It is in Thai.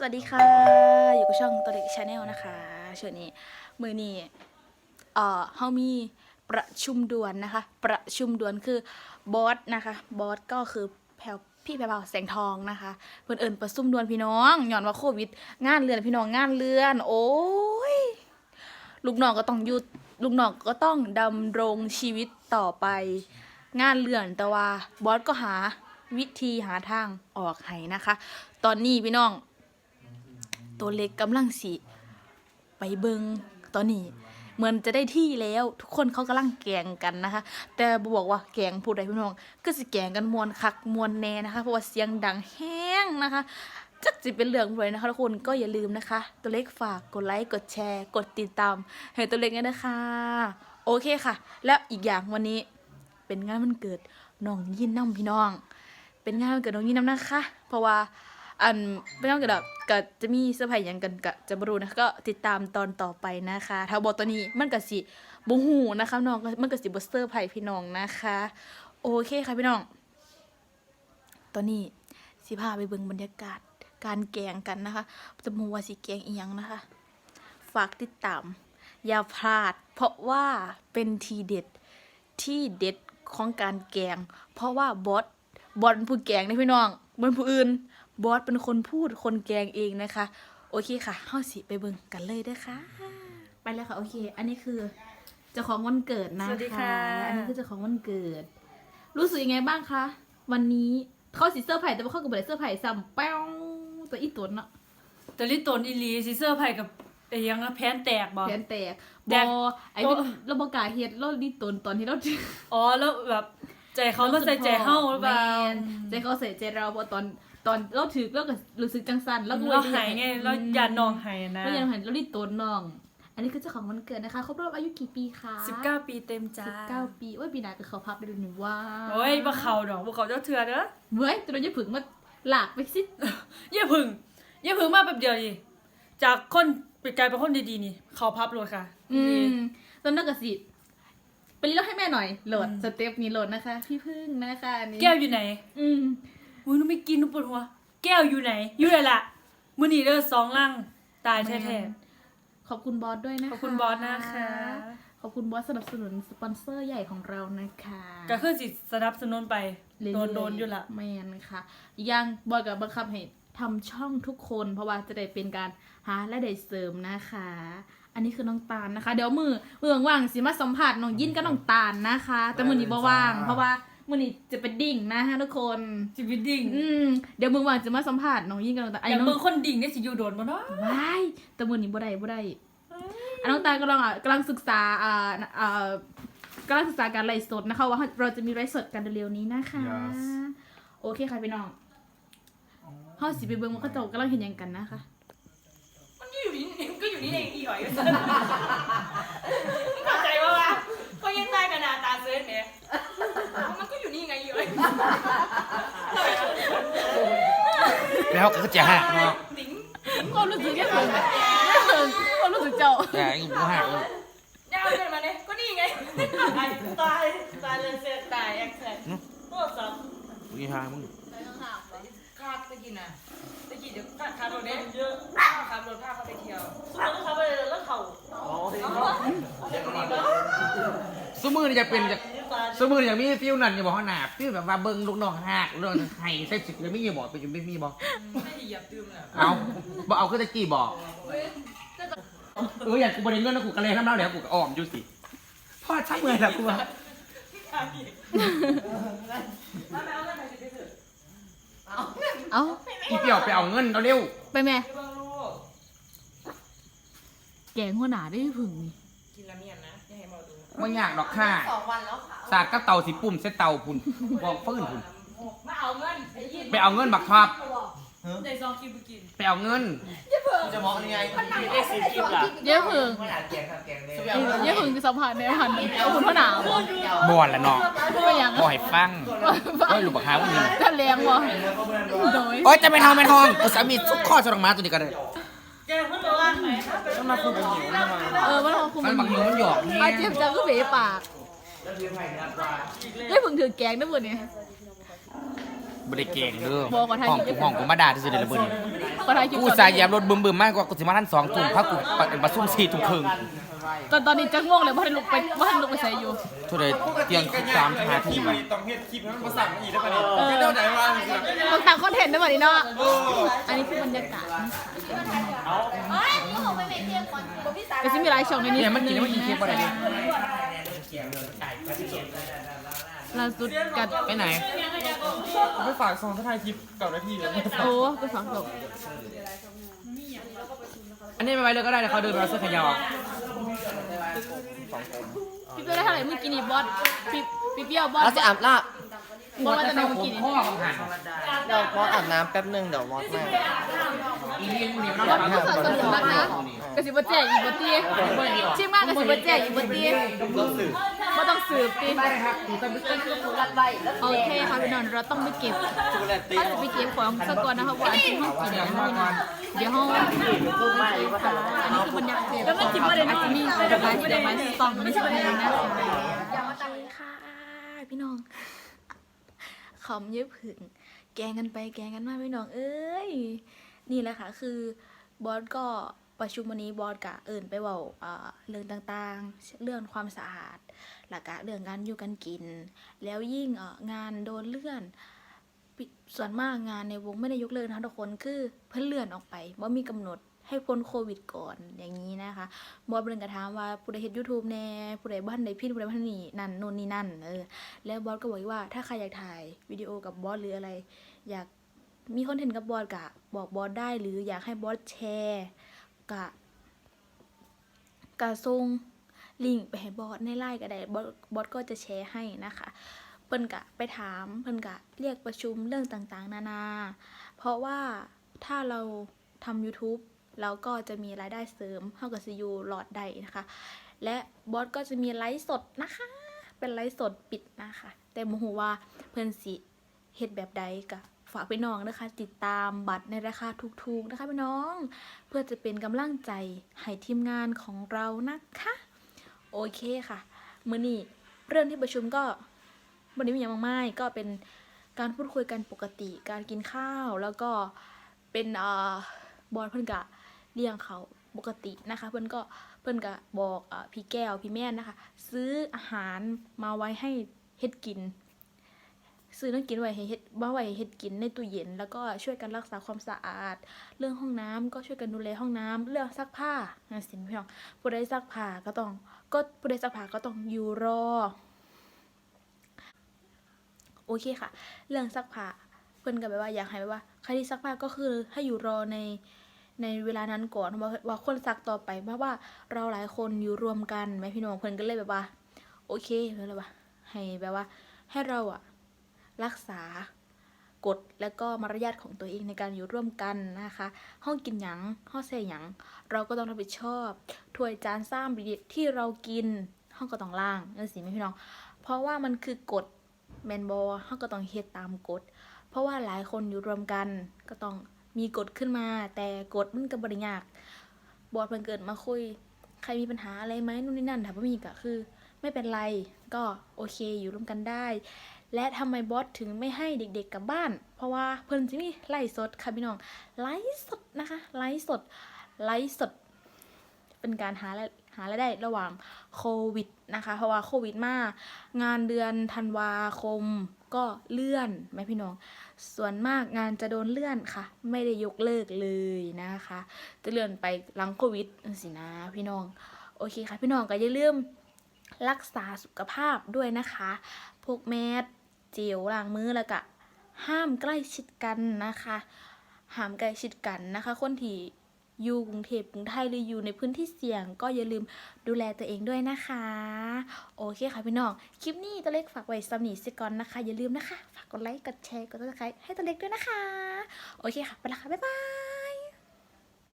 สวัสดีค่ะ อยู่กับช่องตัวเด็กชาแนลนะคะช่วงนี้มือนี้เอ่อเฮามีประชุมด่วนนะคะ ประชุมด่วนคือบอสนะคะ บอสก็คือแพรวพี่แพรวแสงทองนะคะเพิ่นเอิญประชุมด่วนพี่น้องย้อนว่าโควิด งานเลื่อนพี่น้องงานเลื่อน โอ้ยลูกน้องก็ต้องหยุดลูกน้องก็ต้องดำรงชีวิตต่อไป งานเลื่อนแต่ว่าบอสก็หาวิธีหาทางออกให้นะคะ ตอนนี้พี่น้อง ตัวเล็กกำลังสิไปเบิงตอนนี้เหมือนจะได้ที่แล้วทุกคนเขากำลังแกงกันนะคะ แต่บอกว่าแกงผู้ใดพี่น้อง ก็สิแกงกันมวนคักมวนแน่นะคะ เพราะว่าเสียงดังแห้งนะคะจักจะเป็นเรื่องเลยนะคะทุกคนก็อย่าลืมนะคะ ตัวเล็กฝากกดไลค์กดแชร์ กดติดตามให้ตัวเล็กด้วยนะคะ โอเคค่ะ แล้วอีกอย่างวันนี้เป็นงานวันเกิดน้องยินน้ำพี่น้อง เป็นงานวันเกิดน้องยินน้ำนะคะ เพราะว่า อันไม่ต้องกระดับก็จะมีเสื้อร์ไผ่ยังกันกะจะบรูนะคะก็ติดตามตอนต่อไปนะคะถ้าบอกตัวนี้มันก็สิบูหูนะคะน้องมันก็สิบเซอร์ไผ่พี่น้องนะคะ โอเคค่ะพี่น้อง ตอนนี้สิพาไปเบิ่งบรรยากาศการแกงกันนะคะจะมูวาสิแกงอีหยังนะคะ ฝากติดตาม อย่าพลาด เพราะว่าเป็นทีเด็ดที่เด็ดของการแกง เพราะว่าบอสบอสผู้แกงนะพี่น้องบนผู้อื่น บอสเป็นคนพูดคนแกงเองนะคะ โอเคค่ะเฮาสิไปเบิ่งกันเลยเด้อค่ะ ไปแล้วค่ะ โอเค อันนี้คือเจ้าของวันเกิดนะคะสวัสดีค่ะ อันนี้คือเจ้าของวันเกิด รู้สึกยังไงบ้างคะ วันนี้เขาสิเสื้อร์ไผ่แต่ว่าเขาก็บ่ได้เสื้อร์ไผ่ซ้ำแป้วตัวอีตัวเนาะแต่ลิตนอีหลีซิเซอร์ไผ่กับไอ้ยังอะแพนแตกบ่ แขนแตกแดบกอไอ้โต๊ะที่เราบกล้าเฮ็ดเราดีตนตอนที่เรา อ๋อแล้วแบบใจเขาก็ใส่ใจเฮาหรือเปล่า แม่นใจเขาใส่ใจเราเพอตอน ตอนเราถือเราก็รู้สึกจังสันแล้แล้ววเราหายไงเราอย่านองหายนะเราอย่าหันเราดีตนน้อง อันนี้คือเจ้าของวันเกิดนะคะครบรอบอายุกี่ปีคะสิบเก้าปีเต็มจ้าสิบเก้าปีโอ้ยปีหน้าก็เขาพับได้ดูหนึ่งว่าโอ้ยบ่เขาดอกบ่เขาเจ้าเถื่อเด้อเว้ยตัวเราจะผึ่งมาหลากไปสิอย่าพึ่งอย่าพึ่งมาแป๊บเดียวดิจากคนไปกลายเป็นคนดีๆนี่ เขาพับเลยค่ะ อืมตอนนั้นก็สิไปรีดให้แม่หน่อยโหลดอืมสเต็ปนี้โหลดนะคะ พี่พึ่งนะคะอันนี้แก้วอยู่ไหน อืม อุ้ยหนูไม่กินหนูปวดหัว แก้วอยู่ไหน อยู่ไหนล่ะมื้อนี้เด้อสองลังตายแท้ขอบคุณบอสด้วยนะคะขอบคุณบอสนะคะ ขอบคุณบอสสนับสนุนสปอนเซอร์ใหญ่ของเรานะคะๆก็คือสิสนับสนุนไป เรื่โดๆนโดนอยู่ละแมนค่ะอีกอย่างบอยกับบังคับให้ทำช่องทุกคน เพราะว่าจะได้เป็นการหาและได้เสริมนะคะ อันนี้คือน้องตาลนะคะ เดี๋ยวมือมือว่างๆสิมาสัมผัสน้องยินกับน้องตาลนะคะ แต่มือนี้บ่ว่าง เพราะว่า มือนี้จะเป็นดิ่งนะคะทุกคนจิวิตดิ่งอืมเดี๋ยวมือว่างจะมาสัมผัสน้องยินกับน้องตาลอไอ้ย่างน้องเบิ่งคนดิ่งเนี่ยสิอยู่โดนบ่เนาะว้ายแต่มือนี้บ่ได้บ่ได้อันน้องตาลกำลังอะกำลังศึกษาอ่าอ่ากำลังศึกษาการไลฟ์สดนะคะว่าเราจะมีไลฟ์สดกันเร็วๆนี้นะคะ Yes โอเคค่ะพี่น้องเฮาสิไปเบิ่งว่าเขาเจ้ากำลังเห็นหยังกันนะคะ มันอยู่นี่ก็อยู่นี่เองอีหอยก็เข้าใจป่าวะก็ยังได้กันหน้าตาเซิร์ชเนี่ยมันก็อยู่นี่ไงอีหอย แล้วก็จะหักเนาะติ๋งความรู้สึกแค่เพิ่งความรู้สึกเจ้าแต่ไอ้กูหักเลยยาวเลยมาเนี่ยก็นี่ไงตายตายตายเลยเสียตายแอคเซนต์โทษสับมีทางมึงคาดตะกี้น่ะตะกี้เดี๋ยวคาดคาดรถเนี่ยเยอะขับรถพาเขาไปเที่ยวสมมติเขาไปแล้วเขา สมือนี่จะเป็นจะสมือนี่จะมีฟิลนั่นอย่าบอกว่าหนาฟิลแบบว่าเบิ่งลูกน้องหักเรื่องไห้ใส่สิจะมีอย่าบอกไปจะไม่มีบอกไม่เหยียบดื่มแล้วเอาบอกเอาคือตะกี้บอกเอออยากกูบริเงินนะกูกระเลงน้ำเล่าเดี๋ยวกูก็อ้อมอยู่สิพ่อใช้เมื่อยแล้วกูว่าเอ้าอีเปียวไปเอาเงินเอาเร็วไปแม่แกงหัวหน้าได้ผึ่งนี่กินละเมียนนะ อย่าให้หมอดูไม่อยากดอกค่ะสาดกับเตาสีปุ่มเส้เตาพุ่นบอกฟื้นพุ่นมาเอาเงินไอ้ยินไปเอาเงินบักทับในซองคิวไปกินไปเอาเงินจะมองยังไงเอ็กซ์คิวล่ะเยอะผึ่งขนาดแกงครับแกงเลยเยอะผึ่งจะสัมผัสในพันขอบคุณหัวหน้าบ่บอนละเนาะไม่ยังบ่ให้ฟังเอ้ยลูกบักหามึงนี่ถ้าแรงบ่โดยโอ๊ยจะไม่ทองไม่ทองอุตสามีสุกข้อสรองมาตัวนี้ก็ได้แก เพิ่งบอกว่าต้องมาคุยกันอยู่นะมาเออมันของคุณมันบักหนูมันหยอกอาแฮเจ็บจังก็เบะปากแล้วเรียนใหม่นะว่าเยอะผึ่งถือแกงได้บ่เนี่ย บริเก่งเด้อบอกว่าไทยห้องกูห้องกูมาด่าที่สุดเลยละเบิ่นก็ถ่ายคลิปกูสายแยมรถบึมบึมๆมากกว่ากูสิมาท่านสองทุ่มพักกูปัดมาซุ่มสี่ทุ่มครึ่งตอนตอนนี้จะง่วงเลยว่าให้ลุกไปว่าให้ลุกไปใส่อยู่ ทุเรศเตียงสามหาทีต้องเฮ็ดคลิปให้มันประสานอีกได้ป่ะเนี่ยไม่ต้องไหนว่าต้องตามคอนเทนต์ได้แบบนี้เนาะ อันนี้คือบรรยากาศก็จะมีหลายช่องในนี้เนี่ยมันกินแล้วมันกินเค้กอะไรเนี่ย ล่าสุดกัดไปไหนไปฝากซองถ่ายคลิปกับนาทีเลยโอ้ไปฝังศพอันนี้ไม่ไว้เลยก็ได้แต่เขาเดินมาเสื้อขยาวพี่เปี้ยวได้เท่าไหร่เมื่อกี้นี่บอสพี่พี่เปี้ยวบอสเราจะอาบน้บอสมาจากไหนเมื่อกี้นี่พ่อของหันำเดี๋ยวมอสอาบน้ำแป๊บหนึงเดี๋ยวมอสมาอีเลี้ยงนี่มันบอสผู้สนับสนุนนะคะกสิบแจกอีกบตีชิมงานกสิบแจกอีกบตีว่าต้องสืบตีได้ครับกูต้องโอเคค่ะพี่นนท์เราต้องไปเก็บถ้าจะไปเก็บของสกอนนะคะว่าอันที่ห้องกินนะคะเดี๋ยวห้องอันนี้คือบรรยากาศแล้วก็จิบมาเลยนะอาจจะมีเดี๋ยวมาเดี๋ยวมาส่องไม่ใช่ไหมนะคะค่ะพี่น้องขำเยอะผึ่งแกงกันไปแกงกันมาพี่น้องเอ้ยนี่แหละค่ะคือบอสก็ ประชุมวันนี้บอสกะเอิ่นไปเว่าเรื่องต่างๆ เรื่องความสะอาดหลักกะเรื่องการอยู่กันกิน แล้วยิ่งงานโดนเลื่อนส่วนมากงานในวงไม่ได้ยกเลิกนะทุกคนคือเพิ่นเลื่อนออกไปว่ามีกำหนดให้พ้นโควิดก่อนอย่างนี้นะคะบอสเบิ่งกระถามว่าผู้ใดเฮ็ด YouTube แน่ผู้ใดบ้านใดพี่ผู้ใดบ้านนี่นั่นโน่นนี่นั่นเออแล้วบอสก็บอกอีกว่าถ้าใครอยากถ่ายวิดีโอกับบอสหรืออะไร อยากมีคอนเทนต์กับบอสกะบอกบอสได้หรืออยากให้บอสแชร์ กะกะส่งลิงก์ไปให้บอสในไลน์ก็ได้บอสบอสก็จะแชร์ให้นะคะเพิ่นกะไปถามเพิ่นกะเรียกประชุมเรื่องต่างๆ นานา เพราะว่าถ้าเราทำ YouTube เราก็จะมีรายได้เสริมเท่ากับซียูหลอดได้นะคะ และบอสก็จะมีไลฟ์สดนะคะ เป็นไลฟ์สดปิดนะคะ แต่โมโหว่าเพิ่นสิเฮ็ดแบบใดกะ ฝากพี่น้องนะคะ ติดตามบัตรในราคาถูกๆนะคะพี่น้อง เพื่อจะเป็นกำลังใจให้ทีมงานของเรานะคะ โอเคค่ะมื้อนี้เรื่องที่ประชุมก็วันนี้มีอย่างมากมายก็เป็นการพูดคุยกันปกติ การกินข้าวแล้วก็เป็นเอ่อบอลเพิ่อนกะเลี้ยงเขาปกตินะคะ เพิ่อนก็เพิ่อนกะบอกอพี่แก้วพี่แม่นนะคะ ซื้ออาหารมาไว้ให้เฮ็ดกิน ซื้อน้ำกินไว้ให้เฮ็ดมาไว้ให้เฮ็ดกินในตู้เย็น แล้วก็ช่วยกันรักษาความสะอาด เรื่องห้องน้ำก็ช่วยกันดูแลห้องน้ำเรื่องซักผ้านั่นสิพี่น้องผู้ใดซักผ้าก็ต้อง ก็ผู้ใดสักผ้าก็ต้องอยู่รอ โอเคค่ะ เรื่องซักผ้าเพื่อนก็แบบว่าอยากให้แบบว่าใครที่ซักผ้าก็คือให้อยู่รอในในเวลานั้นก่อนว่าว่าคนซักต่อไปเพราะว่าเราหลายคนอยู่รวมกันไหมพี่น้องเพื่อนก็เลยแบบว่า โอเคเพื่อนเลยว่าให้แบบว่า ให้เราอะ รักษากฎและก็มารยาทของตัวเองในการอยู่ร่วมกันนะคะ ห้องกินหยังห้องเซ่หยัง เราก็ต้องรับผิดชอบถ้วยจานซ้ำที่เรากินห้องก็ต้องล่างนั่นสิแม่พี่น้อง เพราะว่ามันคือกฎแมนบอห้องก็ต้องเฮ็ดตามกฎ เพราะว่าหลายคนอยู่รวมกันก็ต้องมีกฎขึ้นมา แต่กฎมันก็บริยากบอสเพิ่นเกิดมาคุย ใครมีปัญหาอะไรไหมนู่นนี่นั่นถ้าไม่มีก็คือ ไม่เป็นไรก็โอเคอยู่ร่วมกันได้ และทำไมบอสถึงไม่ให้เด็กๆกลับบ้าน เพราะว่าเพิ่นจะมีไลฟ์สดค่ะพี่น้องไลฟ์สดนะคะไลฟ์สดไลฟ์สด เป็นการหาหารายได้ระหว่างโควิดนะคะเพราะว่าโควิดมาก งานเดือนธันวาคมก็เลื่อนไหมพี่น้อง ส่วนมากงานจะโดนเลื่อนค่ะ ไม่ได้ยกเลิกเลยนะคะ จะเลื่อนไปหลังโควิดสินะพี่น้อง โอเคค่ะ พี่น้องก็อย่าลืมรักษาสุขภาพด้วยนะคะ พวกแมส เจลล้างมือแล้วก็ห้ามใกล้ชิดกันนะคะห้ามใกล้ชิดกันนะคะ คนที่อยู่กรุงเทพกรุงไทยหรืออยู่ในพื้นที่เสี่ยง ก็อย่าลืมดูแลตัวเองด้วยนะคะ โอเคค่ะพี่น้อง คลิปนี้ตัวเล็กฝากไว้สำหนีสิก่อนนะคะ อย่าลืมนะคะ ฝากกดไลค์ กดแชร์ กดติดตามให้ตัวเล็กด้วยนะคะ โอเคค่ะ ไปละค่ะ บ๊ายบาย